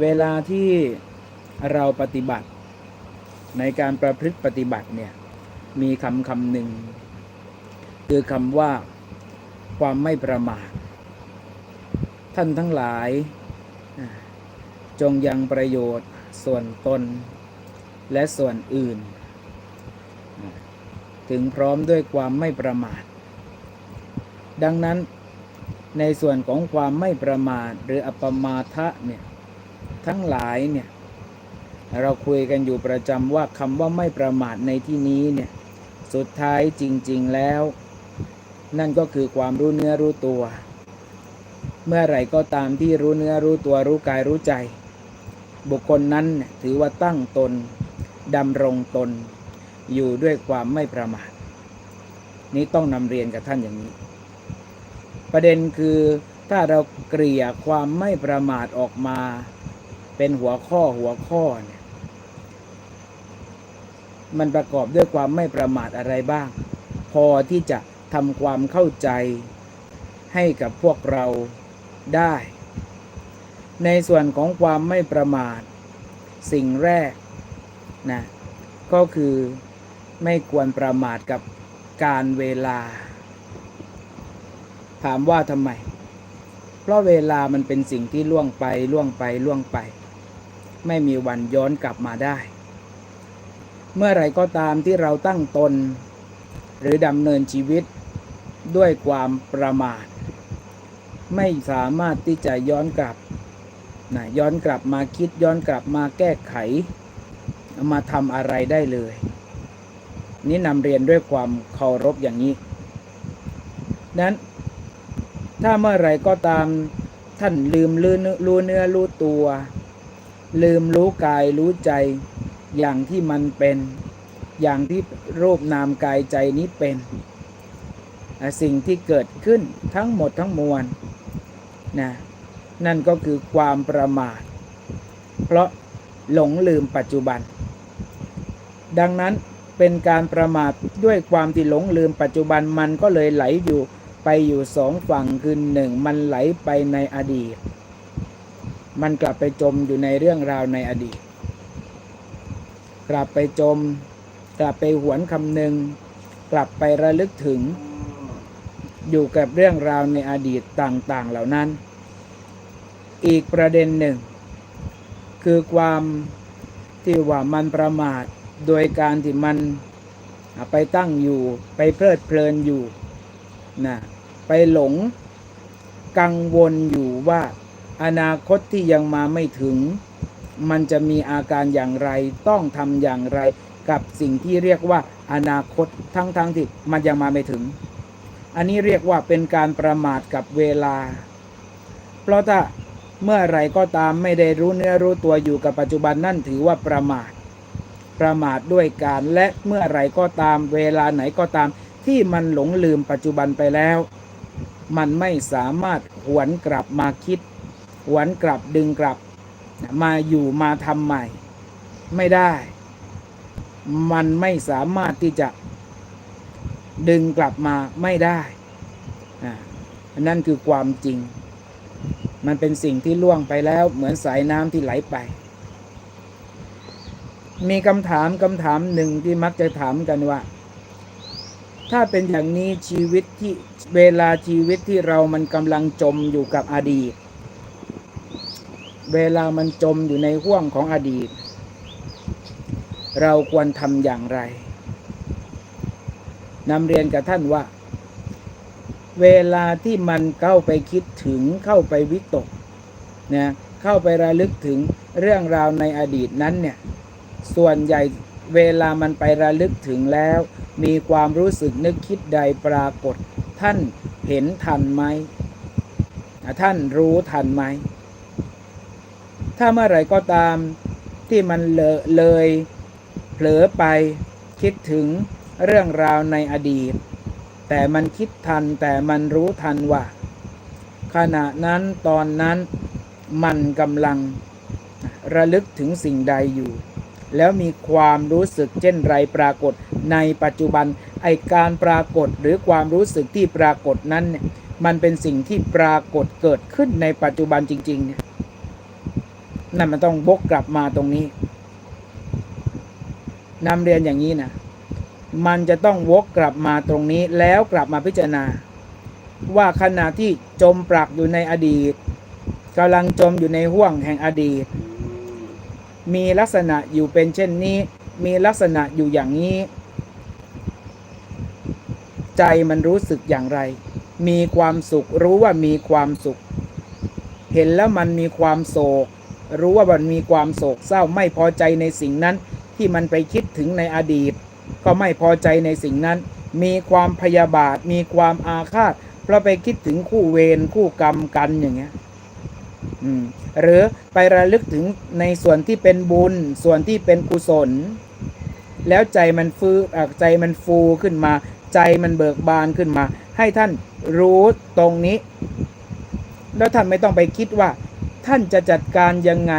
เวลาที่เราปฏิบัติ ในการประพฤติปฏิบัติเนี่ยมีคำคำหนึ่ง คือคำว่าความไม่ประมาทท่านทั้งหลาย จงยังประโยชน์ส่วนตน และส่วนอื่น ถึงพร้อมด้วยความไม่ประมาท ดังนั้นในส่วนของความไม่ประมาทหรืออัปมาทะเนี่ย ทั้งหลายเนี่ยเราคุยกันอยู่ประจำว่าคำว่าไม่ประมาทในที่นี้เนี่ยสุดท้ายจริง ๆแล้ว นั่นก็คือความรู้เนื้อรู้ตัว เมื่อไหร่ก็ตามที่รู้เนื้อรู้ตัวรู้กายรู้ใจ บุคคลนั้นถือว่าตั้งตนดำรงตน อยู่ด้วยความไม่ประมาท นี้ต้องนำเรียนกับท่านอย่างนี้ ประเด็นคือถ้าเราเกลี่ยความไม่ประมาทออกมา เป็นหัวข้อหัวข้อเนี่ย มันประกอบด้วยความไม่ประมาทอะไรบ้าง พอที่จะทำความเข้าใจให้กับพวกเราได้ ในส่วนของความไม่ประมาท สิ่งแรกนะก็คือไม่ควรประมาทกับการเวลา ถามว่าทำไม เพราะเวลามันเป็นสิ่งที่ล่วงไปล่วงไปล่วงไป ไม่มีวันย้อนกลับมาได้ เมื่อไรก็ตามที่เราตั้งตน หรือดำเนินชีวิตด้วยความประมาท ไม่สามารถที่จะย้อนกลับนะย้อนกลับมาคิดย้อนกลับมาแก้ไข มาทำอะไรได้เลย นี่นำเรียนด้วยความเคารพอย่างนี้นั้นถ้าเมื่อไรก็ตามท่านลืมรู้เนื้อรู้เนื้อรู้ตัว ลืมรู้กายรู้ใจ อย่างที่มันเป็น อย่างที่รูปนามกายใจนี้เป็น สิ่งที่เกิดขึ้นทั้งหมดทั้งมวลนะนั่นก็คือความประมาท เพราะหลงลืมปัจจุบัน ดังนั้นเป็นการประมาทด้วยความที่หลงลืมปัจจุบันมันก็เลยไหลอยู่ไปอยู่สองฝั่งคือหนึ่งมันไหลไปในอดีต มันกลับไปจมอยู่ในเรื่องราวในอดีต กลับไปจม กลับไปหวนคำหนึ่งกลับไประลึกถึง อยู่กับเรื่องราวในอดีตต่างๆ เหล่านั้น อีกประเด็นหนึ่ง คือความที่ว่ามันประมาทโดยการที่มันไปตั้งอยู่ไปเพลิดเพลินอยู่นะไปหลงกังวลอยู่ว่า อนาคตที่ยังมาไม่ถึง มันจะมีอาการอย่างไร ต้องทำอย่างไร กับสิ่งที่เรียกว่าอนาคตทั้งๆทที่มันยังมาไม่ถึง อันนี้เรียกว่าเป็นการประมาทกับเวลา เพราะถ้าเมื่อไรก็ตามไม่ได้รู้เนื้อรู้ตัวอยู่กับปัจจุบันนั่นถือว่าประมาท ประมาทด้วยการและเมื่อไรก็ตามเวลาไหนก็ตาม ที่มันหลงลืมปัจจุบันไปแล้ว มันไม่สามารถหวนกลับมาคิด หวนกลับดึงกลับ มาอยู่มาทำใหม่ ไม่ได้ มันไม่สามารถที่จะดึงกลับมาไม่ได้อ่านั่นคือความจริง มันเป็นสิ่งที่ล่วงไปแล้วเหมือนสายน้ำที่ไหลไป มีคำถามคำถามหนึ่งที่มักจะถามกันว่า ถ้าเป็นอย่างนี้ชีวิตที่เวลาชีวิตที่เรามันกำลังจมอยู่กับอดีต เวลามันจมอยู่ในห่วงของอดีต เราควรทำอย่างไรนำเรียนกับท่านว่า เวลาที่มันเข้าไปคิดถึงเข้าไปวิตกนะเข้าไประลึกถึงเรื่องราวในอดีตนั้นเนี่ยส่วนใหญ่เวลามันไประลึกถึงแล้ว มีความรู้สึกนึกคิดใดปรากฏ ท่านเห็นทันไหม ท่านรู้ทันไหม ถ้าเมื่อไหร่ก็ตามที่มันเลเลยเผลอไปคิดถึงเรื่องราวในอดีต แต่มันคิดทันแต่มันรู้ทันว่า ขณะนั้นตอนนั้นมันกำลังระลึกถึงสิ่งใดอยู่ แล้วมีความรู้สึกเช่นไรปรากฏในปัจจุบันไอการปรากฏหรือความรู้สึกที่ปรากฏนั้นเนี่ยมันเป็นสิ่งที่ปรากฏเกิดขึ้นในปัจจุบันจริงๆเนี่ย นั่นมันต้องวกกลับมาตรงนี้นำเรียนอย่างนี้นะมันจะต้องวกกลับมาตรงนี้แล้วกลับมาพิจารณา ว่าขณะที่จมปลักอยู่ในอดีตกำลังจมอยู่ในห่วงแห่งอดีต มีลักษณะอยู่เป็นเช่นนี้ มีลักษณะอยู่อย่างนี้ ใจมันรู้สึกอย่างไร มีความสุขรู้ว่ามีความสุข เห็นแล้วมันมีความโศก รู้ว่ามันมีความโศกเศร้าไม่พอใจในสิ่งนั้น ที่มันไปคิดถึงในอดีต ก็ไม่พอใจในสิ่งนั้น มีความพยาบาท มีความอาฆาตเพราะไปคิดถึงคู่เวรคู่กรรมกันอย่างเงี้ยหรือไประลึกถึงในส่วนที่เป็นบุญ ส่วนที่เป็นกุศล แล้วใจมันฟื้นใจมันฟูขึ้นมา ใจมันเบิกบานขึ้นมา ให้ท่านรู้ตรงนี้ แล้วท่านไม่ต้องไปคิดว่า ท่านจะจัดการยังไง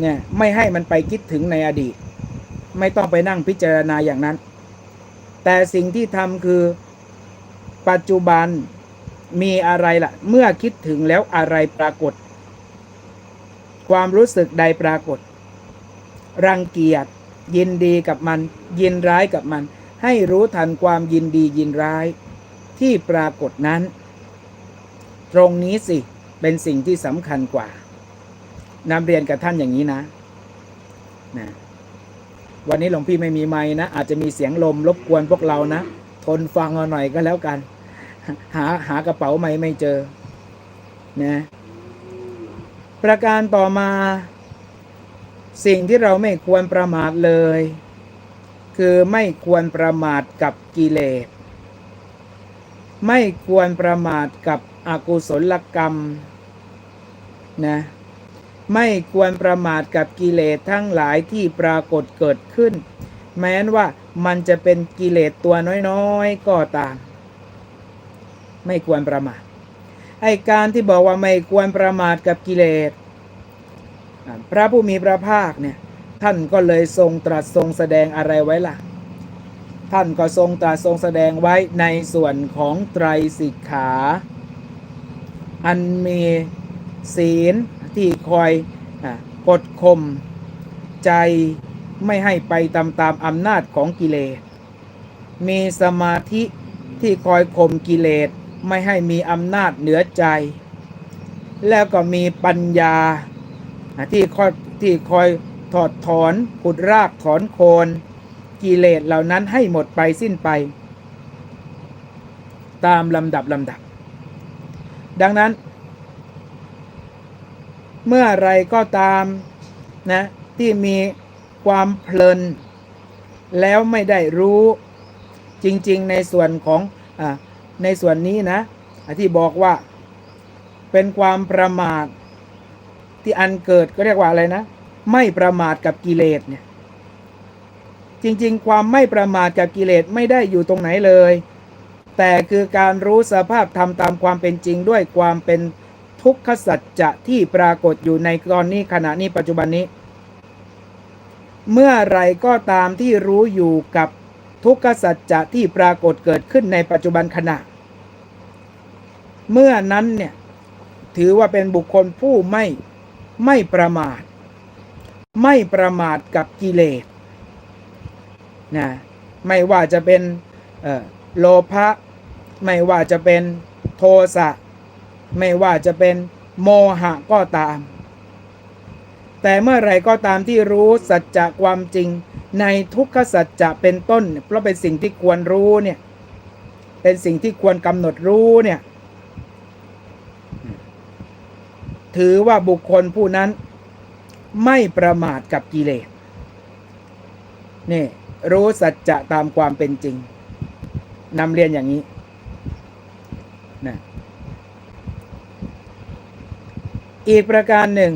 เนี่ยไม่ให้มันไปคิดถึงในอดีต ไม่ต้องไปนั่งพิจารณาอย่างนั้น แต่สิ่งที่ทำคือปัจจุบันมีอะไรล่ะ เมื่อคิดถึงแล้วอะไรปรากฏ ความรู้สึกใดปรากฏ รังเกียจยินดีกับมัน ยินร้ายกับมัน ให้รู้ทันความยินดียินร้ายที่ปรากฏนั้น ตรงนี้สิ เป็นสิ่งที่สำคัญกว่านำเรียนกับท่านอย่างนี้นะนะ วันนี้หลวงพี่ไม่มีไม้นะ อาจจะมีเสียงลมรบกวนพวกเรานะ ทนฟังเอาหน่อยก็แล้วกัน หาหากระเป๋าไม่ไม่เจอนะประการต่อมา สิ่งที่เราไม่ควรประมาทเลย คือไม่ควรประมาทกับกิเลสไม่ควรประมาทกับ อกุศลกรรมนะไม่ควรประมาทกับกิเลสทั้งหลายที่ปรากฏเกิดขึ้น แม้นว่ามันจะเป็นกิเลสตัวน้อยๆก็ตาม ไม่ควรประมาทไอการที่บอกว่าไม่ควรประมาทกับกิเลสพระผู้มีพระภาคเนี่ยท่านก็เลยทรงตรัสทรงแสดงอะไรไว้ล่ะ ท่านก็ทรงตรัสทรงแสดงไว้ในส่วนของไตรสิกขา อันมีศีลที่คอยกดข่มใจไม่ให้ไปตามตามอำนาจของกิเลส มีสมาธิที่คอยข่มกิเลสไม่ให้มีอำนาจเหนือใจ แล้วก็มีปัญญาที่คอยที่คอยถอดถอนขุดรากถอนโคนกิเลสเหล่านั้นให้หมดไปสิ้นไป ตามลำดับลำดับ ดังนั้น เมื่อไรก็ตามนะที่มีความเพลิน แล้วไม่ได้รู้จริงๆในส่วนของอในส่วนนี้นะ ที่บอกว่าเป็นความประมาทที่อันเกิดก็เรียกว่าอะไรนะ ไม่ประมาทกับกิเลสเนี่ยจริง ๆ ความไม่ประมาทกับกิเลสไม่ได้อยู่ตรงไหนเลย แต่คือการรู้สภาพธรรมตามความเป็นจริงด้วยความเป็นทุกขสัจจะที่ปรากฏอยู่ในตอนนี้ขณะนี้ปัจจุบันนี้ เมื่อไรก็ตามที่รู้อยู่กับทุกขสัจจะที่ปรากฏเกิดขึ้นในปัจจุบันขณะ เมื่อนั้นเนี่ยถือว่าเป็นบุคคลผู้ไม่ไม่ประมาท ไม่ประมาทกับกิเลสนะไม่ว่าจะเป็น โลภะไม่ว่าจะเป็นโทสะไม่ว่าจะเป็นโมหะก็ตาม แต่เมื่อไรก็ตามที่รู้สัจจะความจริง ในทุกขสัจจะเป็นต้น เพราะเป็นสิ่งที่ควรรู้เนี่ย เป็นสิ่งที่ควรกำหนดรู้เนี่ย ถือว่าบุคคลผู้นั้นไม่ประมาทกับกิเลสนี่รู้สัจจะตามความเป็นจริง นำเรียนอย่างนี้นะอีกประการหนึ่ง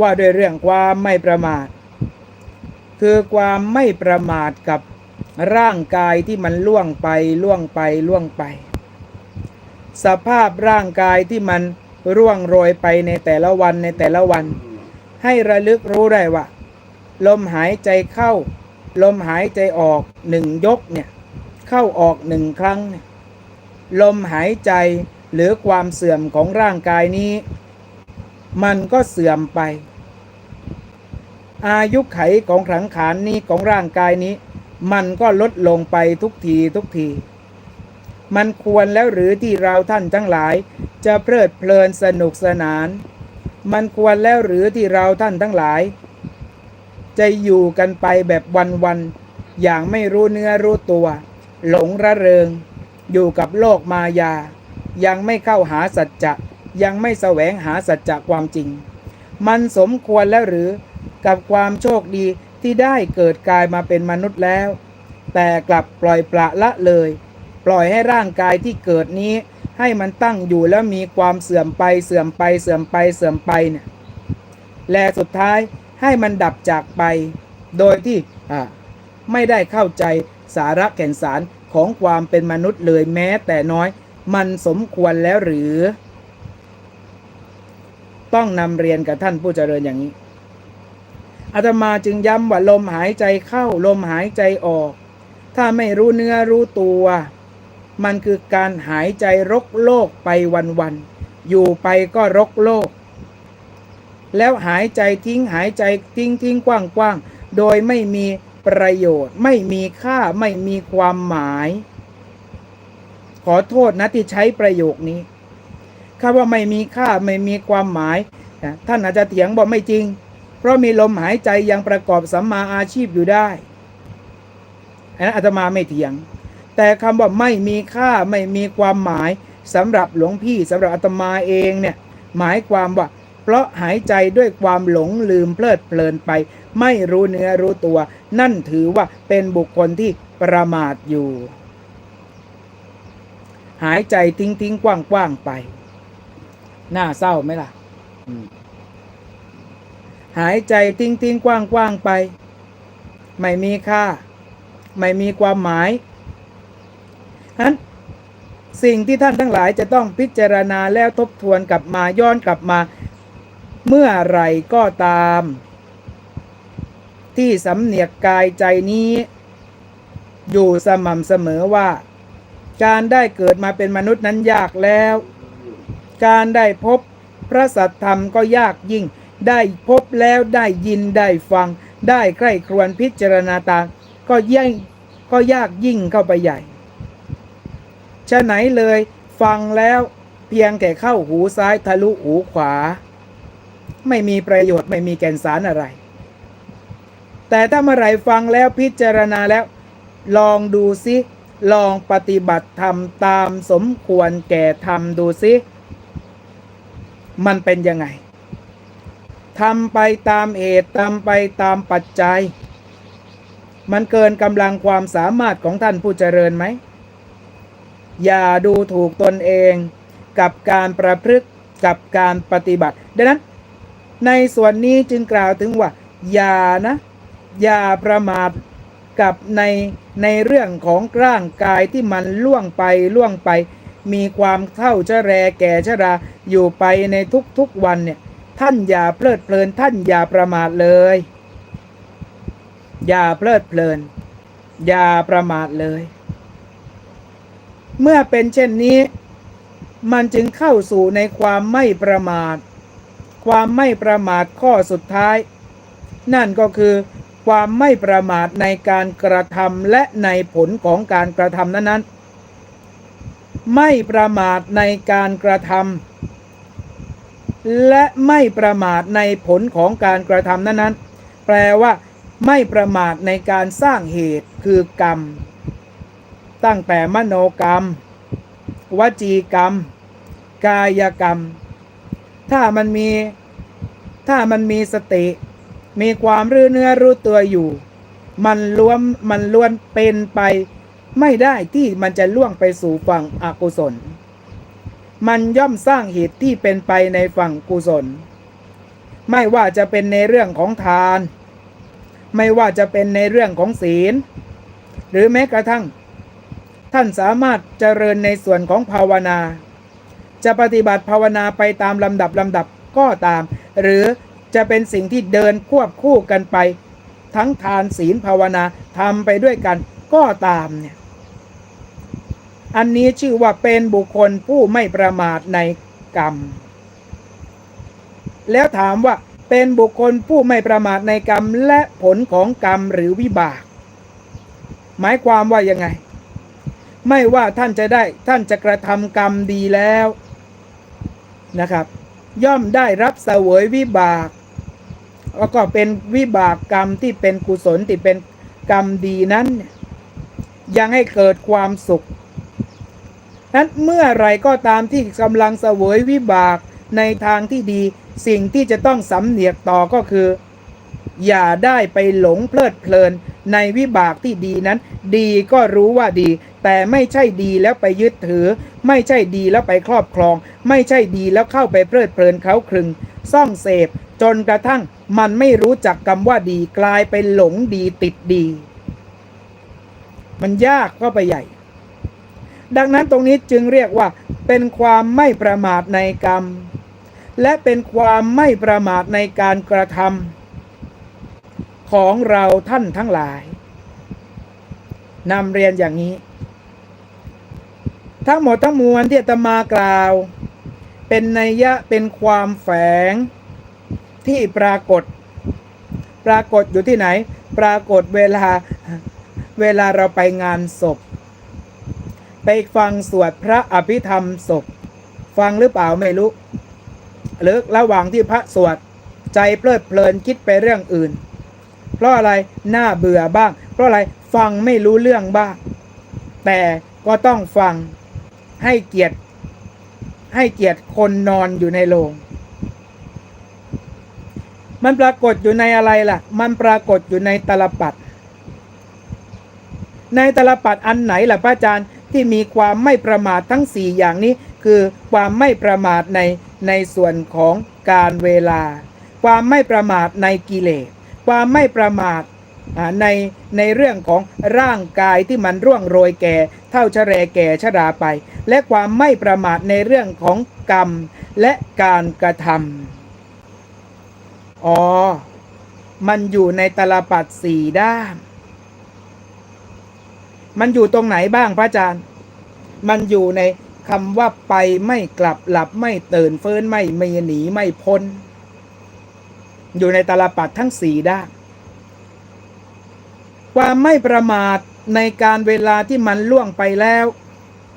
ว่าด้วยเรื่องความไม่ประมาท คือความไม่ประมาทกับร่างกายที่มันล่วงไปล่วงไปล่วงไป สภาพร่างกายที่มันร่วงโรยไปในแต่ละวันในแต่ละวัน ให้ระลึกรู้ได้ว่า ลมหายใจเข้า ลมหายใจออกหนึ่งยกเนี่ย เข้าออกหนึ่งครั้ง ลมหายใจหรือความเสื่อมของร่างกายนี้ มันก็เสื่อมไป อายุไขของขังขานนี้ของร่างกายนี้ มันก็ลดลงไปทุกทีทุกที มันควรแล้วหรือที่เราท่านทั้งหลาย จะเพลิดเพลินสนุกสนาน มันควรแล้วหรือที่เราท่านทั้งหลาย จะอยู่กันไปแบบวันๆอย่างไม่รู้เนื้อรู้ตัว หลงระเริง อยู่กับโลกมายา ยังไม่เข้าหาสัจจะ ยังไม่แสวงหาสัจจะความจริง มันสมควรแล้วหรือกับความโชคดีที่ได้เกิดกายมาเป็นมนุษย์แล้ว แต่กลับปล่อยปละละเลย ปล่อยให้ร่างกายที่เกิดนี้ ให้มันตั้งอยู่แล้วมีความเสื่อมไปเสื่อมไปเสื่อมไปเสื่อมไปเนี่ยและสุดท้ายให้มันดับจากไป โดยที่ไม่ได้เข้าใจ สาระแก่นสารของความเป็นมนุษย์เลยแม้แต่น้อย มันสมควรแล้วหรือ ต้องนำเรียนกับท่านผู้เจริญอย่างนี้อาตมาจึงย้ำว่าลมหายใจเข้าลมหายใจออก ถ้าไม่รู้เนื้อรู้ตัว มันคือการหายใจรกโลกไปวันๆอยู่ไปก็รกโลก แล้วหายใจทิ้งหายใจทิ้งทิ้งกว้างๆโดยไม่มี ประโยชน์ ไม่มีค่าไม่มีความหมาย ขอโทษนะที่ใช้ประโยคนี้คำว่าไม่มีค่าไม่มีความหมายนะท่านอาจจะเถียงบอกไม่จริง เพราะมีลมหายใจยังประกอบสัมมาอาชีพอยู่ได้อันนั้นอาตมาไม่เถียง แต่คำว่าไม่มีค่าไม่มีความหมายสำหรับหลวงพี่สำหรับอาตมาเองเนี่ยหมายความว่า เพราะหายใจด้วยความหลงลืมเพลิดเพลินไป ไม่รู้เนื้อรู้ตัว นั่นถือว่าเป็นบุคคลที่ประมาทอยู่ หายใจทิ้งทิ้งกว้างกว้างไป น่าเศร้าไหมล่ะ หายใจทิ้งทิ้งกว้างกว้างไป ไม่มีค่า ไม่มีความหมายฉะนั้นสิ่งที่ท่านทั้งหลายจะต้องพิจารณาแล้วทบทวนกลับมาย้อนกลับมา เมื่อไรก็ตาม ที่สำเนียกกายใจนี้ อยู่สม่ำเสมอว่า การได้เกิดมาเป็นมนุษย์นั้นยากแล้ว การได้พบพระสัทธรรมก็ยากยิ่ง ได้พบแล้วได้ยินได้ฟัง ได้ใกล้ครวนพิจารณาตามก็ยิ่งก็ยากยิ่งเข้าไปใหญ่ฉะไหนเลยฟังแล้วเพียงแค่เข้าหูซ้ายทะลุหูขวา ไม่มีประโยชน์ไม่มีแก่นสารอะไร แต่ถ้าเมื่อไรฟังแล้วพิจารณาแล้ว ลองดูซิลองปฏิบัติธรรมตามสมควรแก่ธรรมดูซิ มันเป็นยังไงทำไปตามเหตุทำไปตามปัจจัย มันเกินกำลังความสามารถของท่านผู้เจริญไหม อย่าดูถูกตนเองกับการประพฤติกับการปฏิบัติ ดังนั้น ในส่วนนี้จึงกล่าวถึงว่า อย่านะ อย่าประมาทกับในในเรื่องของร่างกายที่มันล่วงไปล่วงไป มีความเท่าจะแรแก่ชราอยู่ไปในทุกๆวันเนี่ย ท่านอย่าเพลิดเพลิน ท่านอย่าประมาทเลย อย่าเพลิดเพลิน อย่าประมาทเลย เมื่อเป็นเช่นนี้ มันจึงเข้าสู่ในความไม่ประมาท ความไม่ประมาทข้อสุดท้าย นั่นก็คือ ความไม่ประมาทในการกระทำและในผลของการกระทำนั้นๆ ไม่ประมาทในการกระทำและไม่ประมาทในผลของการกระทำนั้นๆ แปลว่า ไม่ประมาทในการสร้างเหตุคือกรรม ตั้งแต่มโนกรรม วจีกรรม กายกรรม ถ้ามันมีถ้ามันมีสติ มีความรู้เนื้อรู้ตัวอยู่ มันล้วนมันล้วนเป็นไป ไม่ได้ที่มันจะล่วงไปสู่ฝั่งอกุศล มันย่อมสร้างเหตุที่เป็นไปในฝั่งกุศล ไม่ว่าจะเป็นในเรื่องของทาน ไม่ว่าจะเป็นในเรื่องของศีล หรือแม้กระทั่ง ท่านสามารถเจริญในส่วนของภาวนา จะปฏิบัติภาวนาไปตามลำดับลำดับก็ตาม หรือจะเป็นสิ่งที่เดินควบคู่กันไป ทั้งทานศีลภาวนาทำไปด้วยกันก็ตามเนี่ยอันนี้ชื่อว่าเป็นบุคคลผู้ไม่ประมาทในกรรม แล้วถามว่าเป็นบุคคลผู้ไม่ประมาทในกรรมและผลของกรรมหรือวิบาก หมายความว่ายังไง ไม่ว่าท่านจะได้ท่านจะกระทำกรรมดีแล้ว นะครับ ย่อมได้รับเสวยวิบากแล้วก็เป็นวิบากกรรมที่เป็นกุศลที่เป็นกรรมดีนั้นยยังให้เกิดความสุข นั้นเมื่อไรก็ตามที่กำลังเสวยวิบากในทางที่ดี สิ่งที่จะต้องสำเนียกต่อก็คือ อย่าได้ไปหลงเพลิดเพลินในวิบากที่ดีนั้น ดีก็รู้ว่าดี แต่ไม่ใช่ดีแล้วไปยึดถือ ไม่ใช่ดีแล้วไปครอบครอง ไม่ใช่ดีแล้วเข้าไปเพลิดเพลินเขาครึงซ่องเสพ จนกระทั่งมันไม่รู้จักคำว่าดีกลายเป็นหลงดีติดดี มันยากก็ไปใหญ่ ดังนั้นตรงนี้จึงเรียกว่าเป็นความไม่ประมาทในกรรม และเป็นความไม่ประมาทในการกระทำของเราท่านทั้งหลายนำเรียนอย่างนี้ ทั้งหมดทั้งมวลที่อาตมากล่าว เป็นนัยยะเป็นความแฝงที่ปรากฏ ปรากฏอยู่ที่ไหน ปรากฏเวลาเวลาเราไปงานศพ ไปฟังสวดพระอภิธรรมศพ ฟังหรือเปล่าไม่รู้หรือระหว่างที่พระสวดใจเพลิดเพลินคิดไปเรื่องอื่น เพราะอะไรน่าเบื่อบ้าง เพราะอะไรฟังไม่รู้เรื่องบ้าง แต่ก็ต้องฟัง ให้เกียรติ ให้เกียรติคนนอนอยู่ในโรงมันปรากฏอยู่ในอะไรล่ะ มันปรากฏอยู่ในตลปัด ในตลปัดอันไหนล่ะพระอาจารย์ที่มีความไม่ประมาททั้งสี่อย่างนี้ คือความไม่ประมาทในในส่วนของการเวลา ความไม่ประมาทในกิเลส ความไม่ประมาท ในในเรื่องของร่างกายที่มันร่วงโรยแก่ เท่าชะแรแก่ชราไป และความไม่ประมาทในเรื่องของกรรมและการกระทำอ๋อ มันอยู่ในตลปัดสี่ด้านมันอยู่ตรงไหนบ้างพระอาจารย์ มันอยู่ในคำว่าไปไม่กลับหลับไม่ตื่นเฟินไม่มีหนีไม่พ้น อยู่ในตลปัดทั้งสี่ด้าน ความไม่ประมาทในการเวลาที่มันล่วงไปแล้ว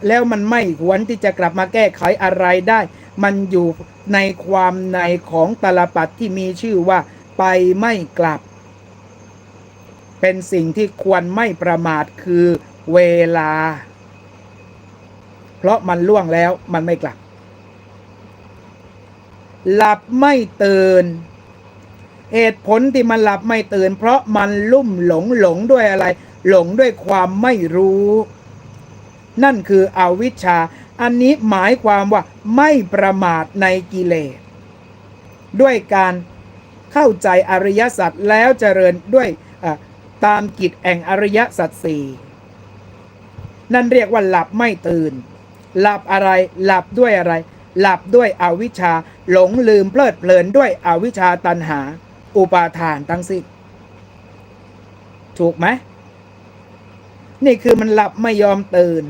แล้วมันไม่หวนที่จะกลับมาแก้ไขอะไรได้ มันอยู่ในความในของตลปัดที่มีชื่อว่าไปไม่กลับ เป็นสิ่งที่ควรไม่ประมาทคือเวลา เพราะมันล่วงแล้วมันไม่กลับ หลับไม่ตื่น เหตุผลที่มันหลับไม่ตื่น เพราะมันลุ่มหลงหลงด้วยอะไร หลงด้วยความไม่รู้ นั่นคืออวิชชา อันนี้หมายความว่าไม่ประมาทในกิเลส ด้วยการเข้าใจอริยสัจแล้วเจริญด้วยตามกิจแห่งอริยสัจสี่นั่นเรียกว่าหลับไม่ตื่น หลับอะไรหลับด้วยอะไร หลับด้วยอวิชชา หลงลืมเพลิดเพลินด้วยอวิชชาตันหา อุปาทานทั้งสิ้นถูกไหมนี่คือมันหลับไม่ยอมตื่น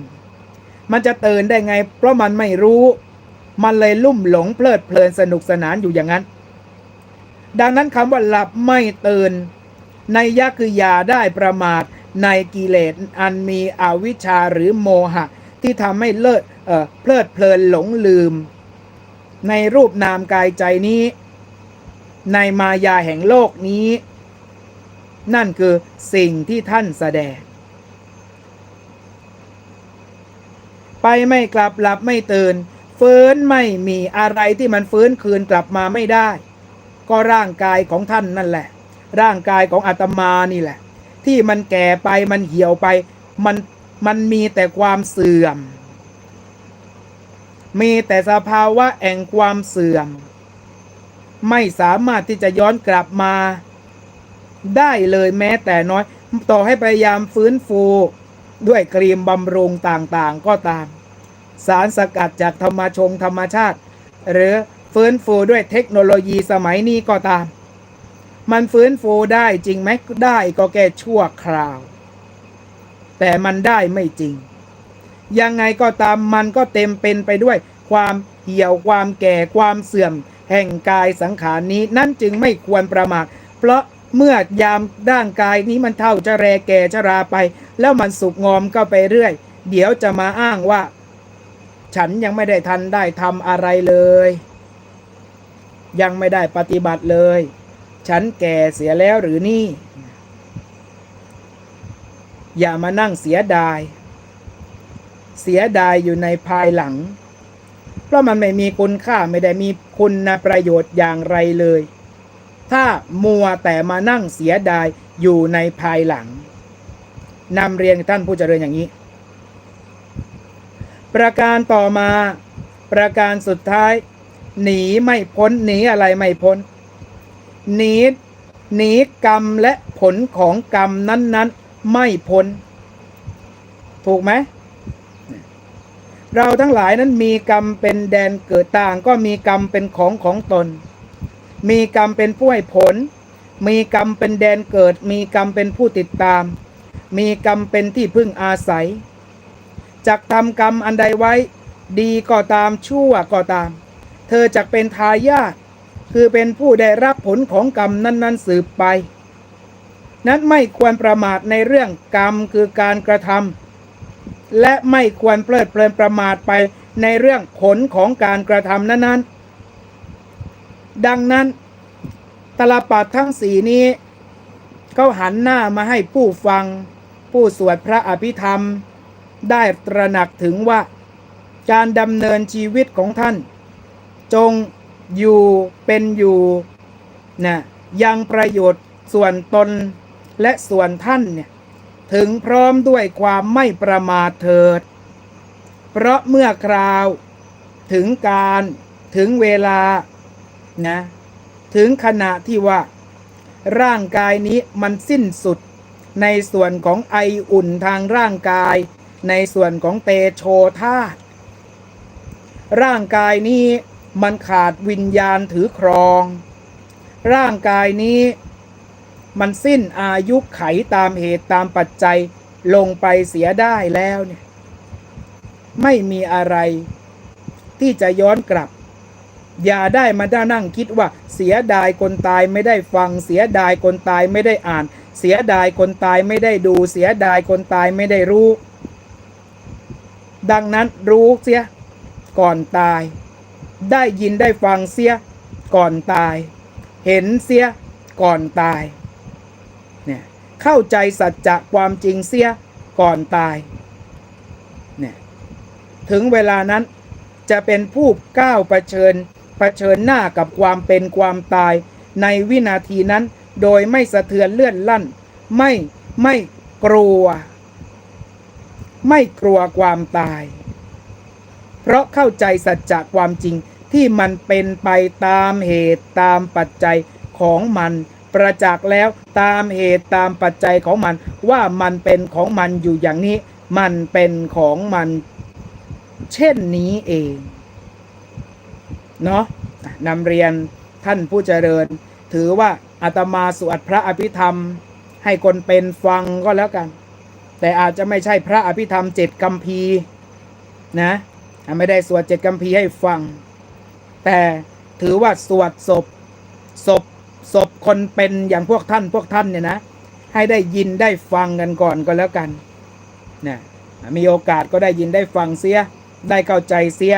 มันจะตื่นได้ไง เพราะมันไม่รู้ มันเลยลุ่มหลงเพลิดเพลินสนุกสนานอยู่อย่างนั้น ดังนั้นคำว่าหลับไม่ตื่น ในยะคืออย่าได้ประมาทในกิเลสอันมีอวิชชาหรือโมหะ ที่ทำให้เลิศเอ่อเพลิดเพลินหลงลืม ในรูปนามกายใจนี้ ในมายาแห่งโลกนี้ นั่นคือสิ่งที่ท่านแสดง ไปไม่กลับหลับไม่ตื่นฟื้นไม่มีอะไรที่มันฟื้นคืนกลับมาไม่ได้ ก็ร่างกายของท่านนั่นแหละ ร่างกายของอาตมานี่แหละ ที่มันแก่ไปมันเหี่ยวไป มันมันมีแต่ความเสื่อม มีแต่สภาวะแห่งความเสื่อม ไม่สามารถที่จะย้อนกลับมาได้เลยแม้แต่น้อย ต่อให้พยายามฟื้นฟูด้วยครีมบำรุงต่างๆก็ตาม สารสกัดจากธรรมชงธรรมชาติ หรือฟื้นฟูด้วยเทคโนโลยีสมัยนี้ก็ตาม มันฟื้นฟูได้จริงไหมได้ก็แค่ชั่วคราว แต่มันได้ไม่จริง ยังไงก็ตามมันก็เต็มเป็นไปด้วยความเหี่ยวความแก่ความเสื่อม แห่งกายสังขารนี้นั่นจึงไม่ควรประมาทเพราะเมื่อยามร่างกายนี้มันเท่าจะแรแก่ชราไป แล้วมันสุกงอมก็ไปเรื่อย เดี๋ยวจะมาอ้างว่า ฉันยังไม่ได้ทันได้ทำอะไรเลย ยังไม่ได้ปฏิบัติเลย ฉันแก่เสียแล้วหรือนี่ อย่ามานั่งเสียดาย เสียดายอยู่ในภายหลัง เพราะมันไม่มีคุณค่าไม่ได้มีคุณประโยชน์อย่างไรเลย ถ้ามัวแต่มานั่งเสียดายอยู่ในภายหลังนำเรียนท่านผู้เจริญอย่างนี้ ประการต่อมาประการสุดท้าย หนีไม่พ้นหนีอะไรไม่พ้นหนีหนีกรรมและผลของกรรมนั้น ๆ ไม่พ้น ถูกไหม เราทั้งหลายนั้นมีกรรมเป็นแดนเกิดต่าง ก็มีกรรมเป็นของของตน มีกรรมเป็นผู้ให้ผล มีกรรมเป็นแดนเกิด มีกรรมเป็นผู้ติดตาม มีกรรมเป็นที่พึ่งอาศัยจักทำกรรมอันใดไว้ ดีก็ตามชั่วก็ตาม เธอจะเป็นทายาทคือเป็นผู้ได้รับผลของกรรมนั้น ๆ สืบไป นั้นไม่ควรประมาทในเรื่องกรรมคือการกระทำ และไม่ควรเพลิดเพลินประมาทไปในเรื่องผลของการกระทำนั้นๆ ดังนั้นตลปัดทั้งสีนี้เขาหันหน้ามาให้ผู้ฟัง ผู้สวดพระอภิธรรม ได้ตระหนักถึงว่า การดำเนินชีวิตของท่าน จงอยู่เป็นอยู่นะยังประโยชน์ส่วนตนและส่วนท่านเนี่ย ถึงพร้อมด้วยความไม่ประมาทเถิด เพราะเมื่อคราวถึงการถึงเวลานะถึงขณะที่ว่า ร่างกายนี้มันสิ้นสุด ในส่วนของไออุ่นทางร่างกาย ในส่วนของเตโชธาตร่างกายนี้มันขาดวิญญาณถือครอง ร่างกายนี้ มันสิ้นอายุไขตามเหตุตามปัจจัยลงไปเสียได้แล้วเนี่ยไม่มีอะไรที่จะย้อนกลับ อย่าได้มาด้านั่งคิดว่าเสียดายคนตายไม่ได้ฟัง เสียดายคนตายไม่ได้อ่าน เสียดายคนตายไม่ได้ดู เสียดายคนตายไม่ได้รู้ ดังนั้นรู้เสียก่อนตาย ได้ยินได้ฟังเสียก่อนตาย เห็นเสียก่อนตาย เข้าใจสัจจะความจริงเสียก่อนตายเนี่ยถึงเวลานั้นจะเป็นผู้ก้าวเผชิญเผชิญหน้ากับความเป็นความตาย ในวินาทีนั้นโดยไม่สะเทือนเลื่อนลั่น ไม่ไม่กลัว ไม่กลัวความตาย เพราะเข้าใจสัจจะความจริงที่มันเป็นไปตามเหตุตามปัจจัยของมัน ประจักษ์แล้วตามเหตุตามปัจจัยของมัน ว่ามันเป็นของมันอยู่อย่างนี้ มันเป็นของมันเช่นนี้เองเนาะนำเรียนท่านผู้เจริญ ถือว่าอาตมาสวดพระอภิธรรม ให้คนเป็นฟังก็แล้วกัน แต่อาจจะไม่ใช่พระอภิธรรมเจ็ดกัมพีนะไม่ได้สวดเจ็ดกัมพีให้ฟัง แต่ถือว่าสวดศพศพ ศพคนเป็นอย่างพวกท่านพวกท่านเนี่ยนะ ให้ได้ยินได้ฟังกันก่อนก็แล้วกันนะมีโอกาสก็ได้ยินได้ฟังเสีย ได้เข้าใจเสีย